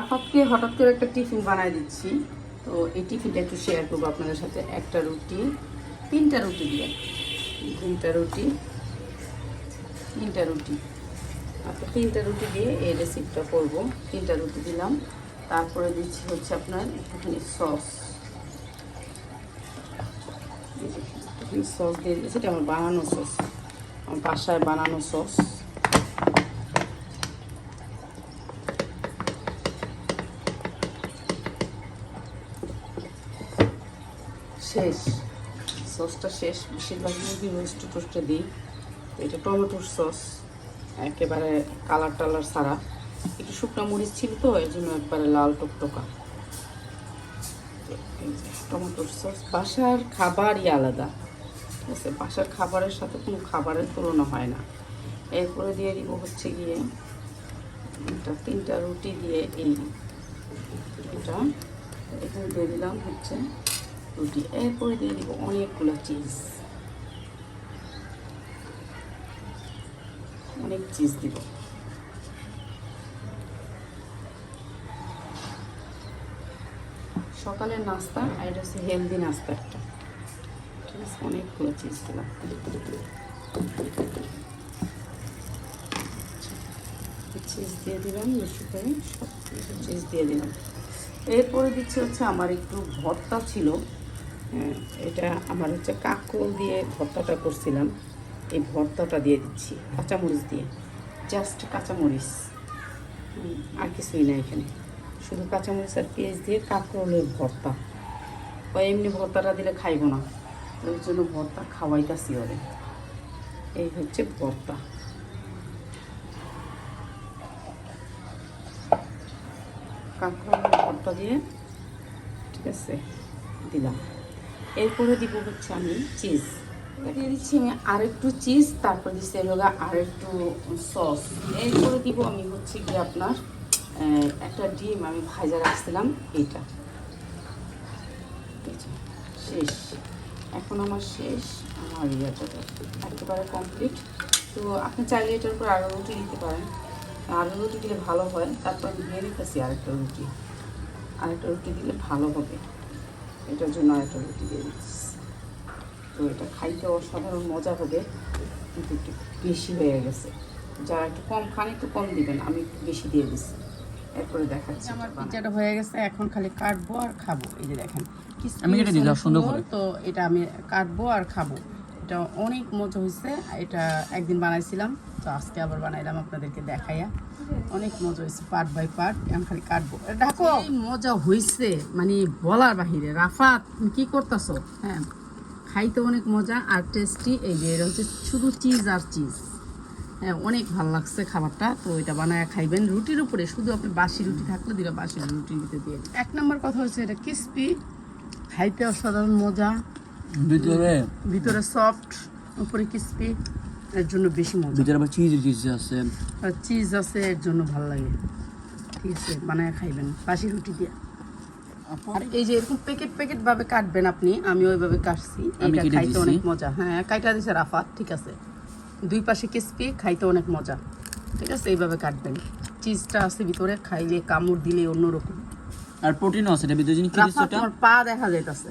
আপাতকে হঠাৎ করে একটা টিফিন বানাই দিচ্ছি। তো এই টিফিনটা একটু শেয়ার করব আপনাদের সাথে। একটা রুটি, তিনটা রুটি দিয়ে। তিনটা রুটি তিনটা রুটি। আচ্ছা তিনটা রুটি দিয়ে এই রেসিপিটা করব। তিনটা রুটি দিলাম। তারপরে দিচ্ছি হচ্ছে আপনার একটুখানি সস সস দিয়ে এটা আমার বানানো সস আমার বাসায় বানানো সস শেষ। সসটা শেষ। বেশিরভাগ মুরগি রোস্ট টোস্টে দিই। এটা টমেটোর সস, একেবারে কালার টালার ছাড়া। একটু শুকনো মরিচ ছিল তো, এই জন্য একবারে লাল টকটকা। টমেটোর সস। বাসার খাবারই আলাদা। ঠিক আছে, বাসার খাবারের সাথে কোনো খাবারের তুলনা হয় না। এরপরে দিয়ে দিব হচ্ছে গিয়ে এটা তিনটা রুটি দিয়ে এই। এটা এখানে দিয়ে দিলাম হচ্ছে রুটি এরপরে দিয়ে দিব অনেকগুলো চিজ অনেক চিজ দিব সকালের নাস্তা, আর এটা হচ্ছে হেলদি নাস্তা একটা। ঠিক আছে অনেকগুলো চিজ দিলাম চিজ দিয়ে দিলাম, বেশি করে, সব চিজ দিয়ে দিলাম। এরপরে দিচ্ছি হচ্ছে আমার একটু ভর্তা ছিল। এটা আমার হচ্ছে কাঁকরোল দিয়ে ভর্তাটা করছিলাম। এই ভর্তাটা দিয়ে দিচ্ছি, কাঁচামরিচ দিয়ে। জাস্ট কাঁচামরিচ। আর কিছুই না এখানে। শুধু কাঁচামরিচ আর পেঁয়াজ দিয়ে কাঁকরোলের ভর্তা। বা এমনি ভর্তাটা দিলে খাইব না। ওই জন্য ভর্তা খাওয়াইতাছি ওরে। এই হচ্ছে ভর্তা। কাঁকরোলের ভর্তা দিয়ে, ঠিক আছে, দিলাম। এরপরে দিব হচ্ছে আমি চিজ দিয়ে দিচ্ছি আমি আর একটু চিজ তারপর দিচ্ছি এলোগা আর একটু সস এরপরে দিব আমি হচ্ছে কি আপনার একটা ডিম আমি ভাজা রাখছিলাম, এইটা। শেষ। এখন আমার শেষ, আমার ইয়েটা একেবারে কমপ্লিট তো আপনি চাইলে এটার উপর আরও রুটি দিতে পারেন। আরও রুটি দিলে ভালো হয়। তারপর আমি দিয়ে দিতেছি আরেকটা রুটি। আরেকটা রুটি দিলে ভালো হবে। এটার জন্য আরেকটা রুটি দিয়ে দিচ্ছি তো এটা খাইতে অসাধারণ মজা হবে কিন্তু একটু বেশি হয়ে গেছে। যারা একটু কম খান একটু কম দিবেন আমি একটু বেশি দিয়ে দিচ্ছি এরপরে দেখাচ্ছি আমার পিজাটা হয়ে গেছে এখন খালি কাটবো আর খাব এই যে দেখেন। crispy আমি এটা দিলাম সুন্দর সুন্দর, করে। তো এটা আমি কাটবো আর খাব। এটা অনেক মজা হয়েছে। এটা একদিন বানাইছিলাম তো আজকে আবার বানাইলাম আপনাদেরকে দেখাইয়া। অনেক মজা হয়েছে পার্ট বাই পার্ট আমি খালি কাটবো। দেখো মজা হয়েছে মানে বলার বাহিরে। রাফাত তুমি কি করতেছো? হ্যাঁ খাইতে অনেক মজা আর টেস্টি এই যে এটা হচ্ছে শুধু চিজ আর চিজ হ্যাঁ অনেক ভালো লাগছে খাবারটা। তো এটা বানায় খাইবেন। রুটির উপরে শুধু আপনি বাসি রুটি থাকলে দিলে বাসি রুটি ভিতরে দিয়ে এক নম্বর কথা হচ্ছে এটা ক্রিস্পি খাইতে অসাধারণ মজা। ভিতরে? ভিতরে সফট উপরে ক্রিস্পি এর জন্য বেশি মজা। ভিতরে আবার চিজ চিজ আছে। আর চিজ আছে এর জন্য ভালো লাগে। ঠিক আছে বানায় খাইবেন বাসি রুটি দিয়ে। আর এই যে এরকম প্যাকেট প্যাকেট ভাবে কাটবেন আপনি আমি ওইভাবে কাটছি। এটা খাইতে অনেক মজা। হ্যাঁ কাইটা দিছে রাফাত ঠিক আছে। দুই পাশে ক্রিস্পি খাইতে অনেক মজা। ঠিক আছে এইভাবে কাটবেন। চিজটা আছে ভিতরে খাইলে কামড় দিলে অন্যরকম। আর প্রোটিনও আছে এটা ভিতরে জিনিস পা দেখা যাইতাছে।